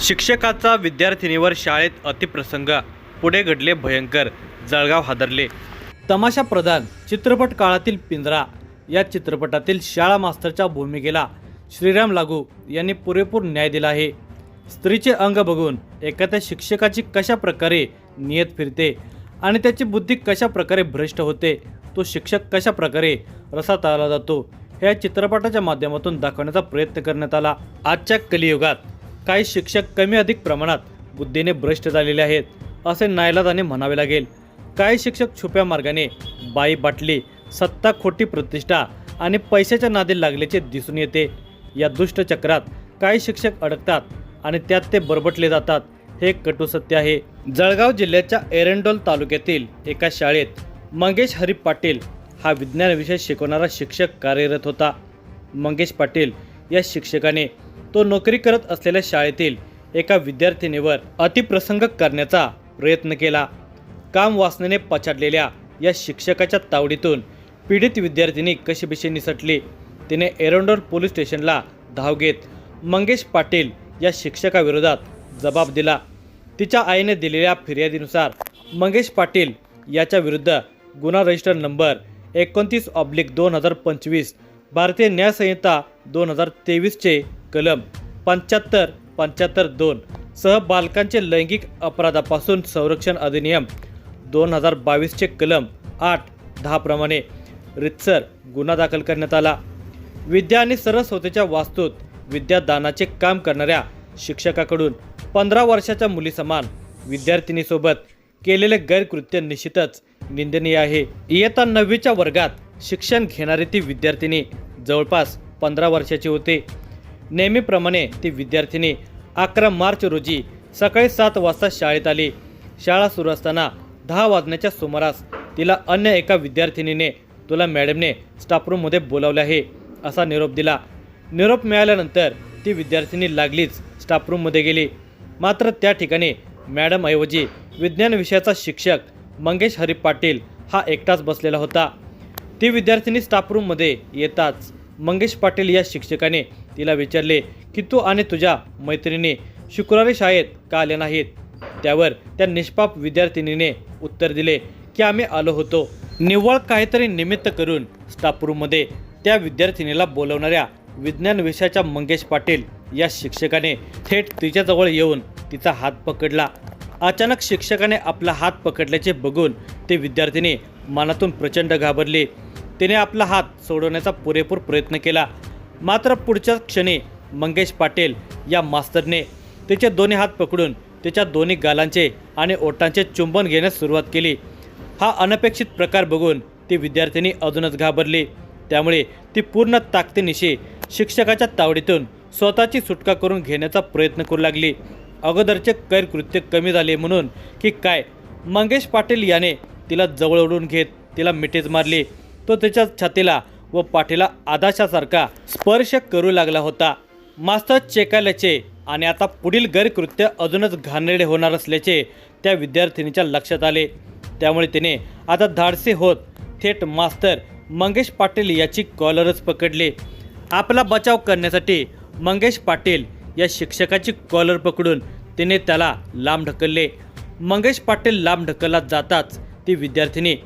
शिक्षकाचा विद्यार्थिनीवर शाळेत अतिप्रसंग. पुढे घडले भयंकर. जळगाव हादरले. तमाशा प्रधान चित्रपट काळातील पिंजरा. या चित्रपटातील शाळा मास्तरच्या भूमिकेला श्रीराम लागू यांनी पुरेपूर न्याय दिला आहे. स्त्रीचे अंग बघून एखाद्या शिक्षकाची कशा प्रकारे नियत फिरते आणि त्याची बुद्धी कशा प्रकारे भ्रष्ट होते तो शिक्षक कशा प्रकारे रसात आला जातो हे या चित्रपटाच्या माध्यमातून दाखवण्याचा प्रयत्न करण्यात आला. आजच्या कलियुगात काही शिक्षक कमी अधिक प्रमाणात बुद्धीने भ्रष्ट झालेले आहेत असे नायलाजाने म्हणावे लागेल. काही शिक्षक छुप्या मार्गाने बाई बाटली सत्ता खोटी प्रतिष्ठा आणि पैशाच्या नादी लागल्याचे दिसून येते. या दुष्ट चक्रात काही शिक्षक अडकतात आणि त्यात ते बरबटले जातात हे एक कटू सत्य आहे. जळगाव जिल्ह्याच्या एरंडोल तालुक्यातील एका शाळेत मंगेश हरी पाटील हा विज्ञान विषय शिकवणारा शिक्षक कार्यरत होता. मंगेश पाटील या शिक्षकाने तो नोकरी करत असलेल्या शाळेतील एका विद्यार्थिनीवर अतिप्रसंग करण्याचा प्रयत्न केला. काम वासनेने पछाडलेल्या या शिक्षकाच्या तावडीतून पीडित विद्यार्थिनी कशीबशी निसटली तिने एरंडोर पोलीस स्टेशनला धाव घेत मंगेश पाटील या शिक्षकाविरोधात जबाब दिला. तिच्या आईने दिलेल्या फिर्यादीनुसार मंगेश पाटील याच्या विरुद्ध गुन्हा रजिस्टर नंबर एकोणतीस ऑब्लिक दोन हजार पंचवीस भारतीय न्यायसंहिता दोन हजार तेवीसचे कलम पंच्याहत्तर पंच्याहत्तर दोन सह बालकांचे लैंगिक अपराधापासून संरक्षण अधिनियम दोन हजार बावीसचे कलम आठ दहाप्रमाणे रितसर गुन्हा दाखल करण्यात आला. विद्या आणि सरस्वतीच्या वास्तूत विद्यादानाचे काम करणाऱ्या शिक्षकाकडून पंधरा वर्षाच्या मुलीसमान विद्यार्थिनीसोबत केलेले गैरकृत्य निश्चितच निंदनीय आहे. इयत्ता नववीच्या वर्गात शिक्षण घेणारी ती विद्यार्थिनी जवळपास पंधरा वर्षाची होते. नेहमीप्रमाणे ती विद्यार्थिनी अकरा मार्च रोजी सकाळी सात वाजता शाळेत आली. शाळा सुरू असताना दहा वाजण्याच्या सुमारास तिला अन्य एका विद्यार्थिनीने तुला मॅडमने स्टाफरूममध्ये बोलावले आहे असा निरोप दिला. निरोप मिळाल्यानंतर ती विद्यार्थिनी लागलीच स्टाफरूममध्ये गेली. मात्र त्या ठिकाणी मॅडमऐवजी विज्ञान विषयाचा शिक्षक मंगेश हरी पाटील हा एकटाच बसलेला होता. ती विद्यार्थिनी स्टाफरूममध्ये येताच मंगेश पाटील या शिक्षकाने तिला विचारले की तू आणि तुझ्या मैत्रिणी शुक्रवारी शाळेत का आल्या नाहीत? त्यावर त्या निष्पाप विद्यार्थिनीने उत्तर दिले की आम्ही आलो होतो. निव्वळ काहीतरी निमित्त करून स्टाफरूममध्ये त्या विद्यार्थिनीला बोलवणाऱ्या विज्ञान विषयाच्या मंगेश पाटील या शिक्षकाने थेट तिच्याजवळ येऊन तिचा हात पकडला. अचानक शिक्षकाने आपला हात पकडल्याचे बघून ती विद्यार्थिनी मनातून प्रचंड घाबरली. तिने आपला हात सोडवण्याचा पुरेपूर प्रयत्न केला. मात्र पुढच्या क्षणी मंगेश पाटील या मास्तरने तिचे दोन्ही हात पकडून तिच्या दोन्ही गालांचे आणि ओठांचे चुंबन घेण्यास सुरुवात केली. हा अनपेक्षित प्रकार बघून ती विद्यार्थिनी अजूनच घाबरली. त्यामुळे ती पूर्ण ताकदीनिशी शिक्षकाच्या तावडीतून स्वतःची सुटका करून घेण्याचा प्रयत्न करू लागली. अगोदरचे गैरकृत्य कमी झाले म्हणून की काय मंगेश पाटील याने तिला जवळ ओढून घेत तिला मिठीच मारली. तो त्याच्या छातीला व पाठीला आदाशासारखा स्पर्श करू लागला होता. मास्तर चेकाल्याचे आणि आता पुढील गैरकृत्य अजूनच घाणेरडे होणार असल्याचे त्या विद्यार्थिनीच्या लक्षात आले. त्यामुळे तिने आता धाडसे होत थेट मास्तर मंगेश पाटील याची कॉलरच पकडली. आपला बचाव करण्यासाठी मंगेश पाटील या शिक्षकाची कॉलर पकडून तिने त्याला लांब ढकलले. मंगेश पाटील लांब ढकलला जाताच ती विद्यार्थिनी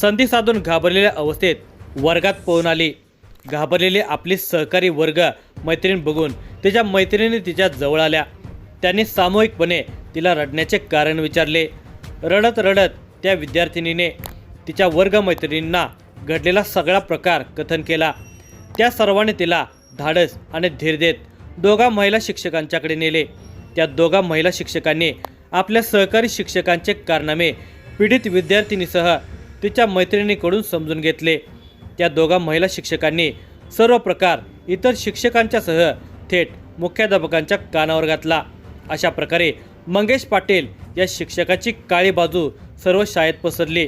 संधी साधून घाबरलेल्या अवस्थेत वर्गात पळून आली. घाबरलेले आपले सहकारी वर्ग मैत्रीण बघून तिच्या मैत्रिणी तिच्या जवळ आल्या. त्यांनी सामूहिकपणे तिला रडण्याचे कारण विचारले. रडत रडत त्या विद्यार्थिनीने तिच्या वर्गमैत्रिणींना घडलेला सगळा प्रकार कथन केला. त्या सर्वांनी तिला धाडस आणि धीर देत दोघा महिला शिक्षकांच्याकडे नेले. त्या दोघा महिला शिक्षकांनी आपल्या सहकारी शिक्षकांचे कारनामे पीडित विद्यार्थिनीसह तिच्या मैत्रिणीकडून समजून घेतले. त्या दोघा महिला शिक्षकांनी सर्व प्रकार इतर शिक्षकांच्यासह थेट मुख्याध्यापकांच्या कानावर घातला. अशा प्रकारे मंगेश पाटील या शिक्षकाची काळी बाजू सर्व शाळेत पसरली.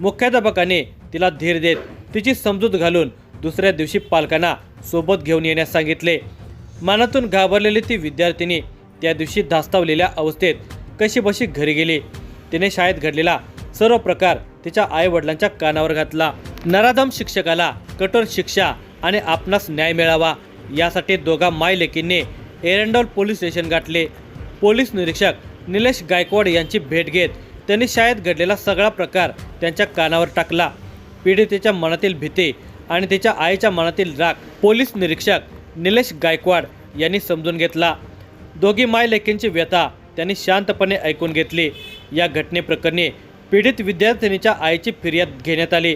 मुख्याध्यापकाने तिला धीर देत तिची समजूत घालून दुसऱ्या दिवशी पालकांना सोबत घेऊन येण्यास सांगितले. मनातून घाबरलेली ती विद्यार्थिनी त्या दिवशी धास्तावलेल्या अवस्थेत कशीबशी घरी गेली. तिने शाळेत घडलेला सर्व प्रकार तिच्या आईवडिलांच्या कानावर घातला. नराधम शिक्षकाला कठोर शिक्षा आणि आपणास न्याय मिळावा यासाठी दोघा माय लेकींनी एरंडोल पोलीस स्टेशन गाठले. पोलीस निरीक्षक निलेश गायकवाड यांची भेट घेत त्यांनी शाळेत घडलेला सगळा प्रकार त्यांच्या कानावर टाकला. पीडितेच्या मनातील भीती आणि तिच्या आईच्या मनातील राग पोलीस निरीक्षक निलेश गायकवाड यांनी समजून घेतला. दोघी माय लेकींची व्यथा त्यांनी शांतपणे ऐकून घेतली. या घटनेप्रकरणी पीडित विद्यार्थिनीच्या आईची फिर्याद घेण्यात आली.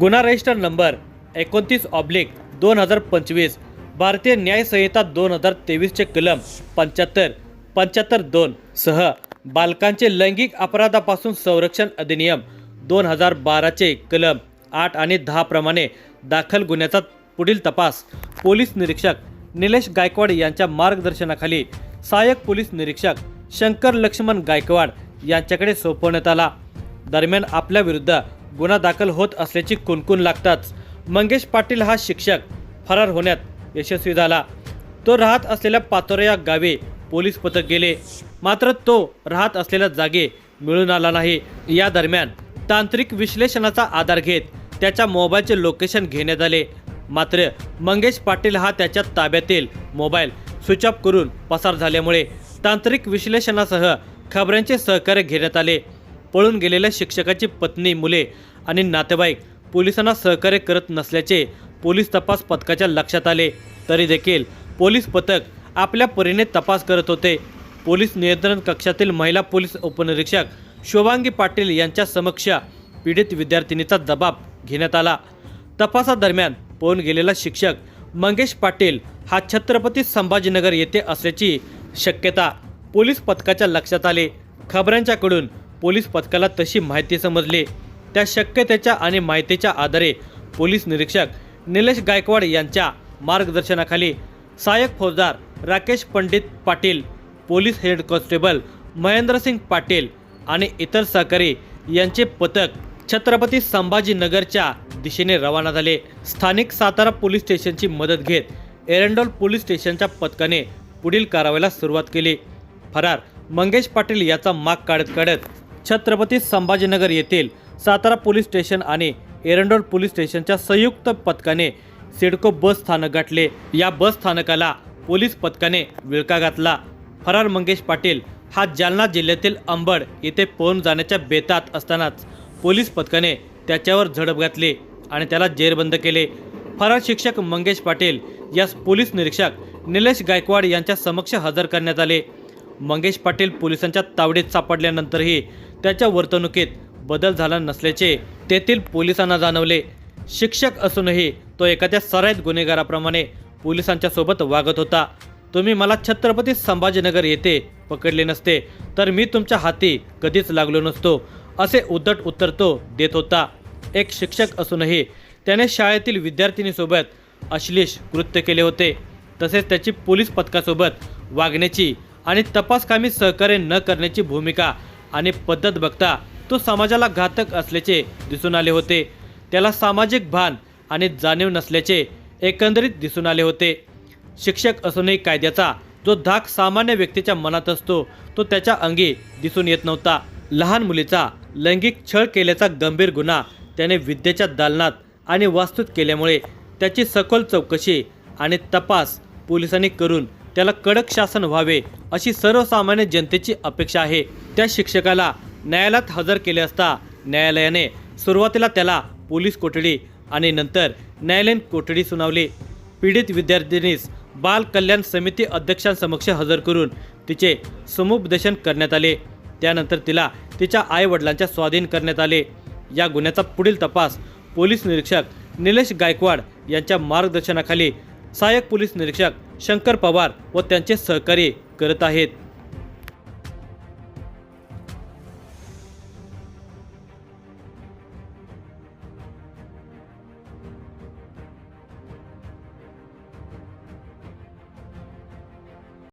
गुन्हा रजिस्टर नंबर एकोणतीस ऑब्लिक दोन हजार पंचवीस भारतीय न्याय संहिता दोन हजार तेवीसचे कलम पंच्याहत्तर पंच्याहत्तर दोन सह बालकांचे लैंगिक अपराधापासून संरक्षण अधिनियम दोन हजार बाराचे कलम आठ आणि दहा प्रमाणे दाखल गुन्ह्याचा पुढील तपास पोलीस निरीक्षक निलेश गायकवाड यांच्या मार्गदर्शनाखाली सहाय्यक पोलीस निरीक्षक शंकर लक्ष्मण गायकवाड यांच्याकडे सोपवण्यात आला. दरम्यान आपल्या विरुद्ध गुन्हा दाखल होत असल्याची कुणकुण लागताच मंगेश पाटील हा शिक्षक फरार होण्यात यशस्वी झाला. तो राहत असलेल्या पातोरा या गावी पोलीस पथक गेले. मात्र तो राहत असलेल्या जागे मिळून आला नाही. या दरम्यान तांत्रिक विश्लेषणाचा आधार घेत त्याच्या मोबाईलचे लोकेशन घेण्यात आले. मात्र मंगेश पाटील हा त्याच्या ताब्यातील मोबाईल स्विच ऑफ करून पसार झाल्यामुळे तांत्रिक विश्लेषणासह खबऱ्यांचे सहकार्य घेण्यात आले. पळून गेलेल्या शिक्षकाची पत्नी मुले आणि नातेवाईक पोलिसांना सहकार्य करत नसल्याचे पोलीस तपास पथकाच्या लक्षात आले. तरी देखील पोलीस पथक आपल्या परीने तपास करत होते. पोलीस नियंत्रण कक्षातील महिला पोलीस उपनिरीक्षक शोभांगी पाटील यांच्या समक्ष पीडित विद्यार्थिनीचा जबाब घेण्यात आला. तपासादरम्यान पळून गेलेला शिक्षक मंगेश पाटील हा छत्रपती संभाजीनगर येथे असल्याची शक्यता पोलीस पथकाच्या लक्षात आले. खबऱ्यांच्याकडून पोलीस पथकाला तशी माहिती समजली. त्या शक्यतेच्या आणि माहितीच्या आधारे पोलीस निरीक्षक निलेश गायकवाड यांच्या मार्गदर्शनाखाली सहाय्यक फौजदार Rakesh Pandit Patil police head constable Mahendrasingh Patil आणि इतर सहकारी यांचे पथक छत्रपती संभाजीनगरच्या दिशेने रवाना झाले. स्थानिक सातारा पोलीस स्टेशनची मदत घेत एरंडोल पोलीस स्टेशनच्या पथकाने पुढील कारवाईला सुरुवात केली. फरार मंगेश पाटील याचा माग काढत काढत छत्रपती संभाजीनगर येथील सातारा पोलीस स्टेशन आणि एरंडोल पोलीस स्टेशनच्या संयुक्त पथकाने सिडको बस स्थानक गाठले. या बस स्थानकाला पोलीस पथकाने विळका घातला. फरार मंगेश पाटील हा जालना जिल्ह्यातील अंबड येथे पळून जाण्याच्या बेतात असतानाच पोलीस पथकाने त्याच्यावर झडप घातली आणि त्याला जेरबंद केले. फरार शिक्षक मंगेश पाटील यास पोलीस निरीक्षक निलेश गायकवाड यांच्या समक्ष हजर करण्यात आले. मंगेश पाटील पोलिसांच्या तावडीत सापडल्यानंतरही त्याच्या वर्तणुकीत बदल झाला नसल्याचे तेथील पोलिसांना जाणवले. शिक्षक असूनही तो एखाद्या सराईत गुन्हेगाराप्रमाणे पोलिसांच्या सोबत वागत होता. तुम्ही मला छत्रपती संभाजीनगर येथे पकडले नसते तर मी तुमच्या हाती कधीच लागलो नसतो असे उद्धट उत्तर तो देत होता. एक शिक्षक असूनही त्याने शाळेतील विद्यार्थिनीसोबत अश्लीष कृत्य केले होते तसेच त्याची पोलीस पथकासोबत वागण्याची आणि तपासकामी सहकार्य न करण्याची भूमिका आणि पद्धत बघता तो समाजाला घातक असल्याचे दिसून आले होते. त्याला सामाजिक भान आणि जाणीव नसल्याचे एकंदरीत दिसून आले होते. शिक्षक असूनही कायद्याचा जो धाक सामान्य व्यक्तीच्या मनात असतो तो त्याच्या अंगी दिसून येत नव्हता. लहान मुलीचा लैंगिक छळ केल्याचा गंभीर गुन्हा त्याने विद्येच्या दालनात आणि वास्तूत केल्यामुळे त्याची सखोल चौकशी आणि तपास पोलिसांनी करून त्याला कडक शासन व्हावे अशी सर्वसामान्य जनतेची अपेक्षा आहे. त्या शिक्षकाला न्यायालयात हजर केले असता न्यायालयाने सुरुवातीला त्याला पोलीस कोठडी आणि नंतर न्यायालयीन कोठडी सुनावली. पीडित विद्यार्थिनीस बाल कल्याण समिती अध्यक्षांसमक्ष हजर करून तिचे समुपदेशन करण्यात आले. त्यानंतर तिला तिच्या आईवडिलांच्या स्वाधीन करण्यात आले. या गुन्ह्याचा पुढील तपास पोलीस निरीक्षक निलेश गायकवाड यांच्या मार्गदर्शनाखाली सहाय्यक पोलीस निरीक्षक शंकर पवार व त्यांचे सहकार्य करत आहेत.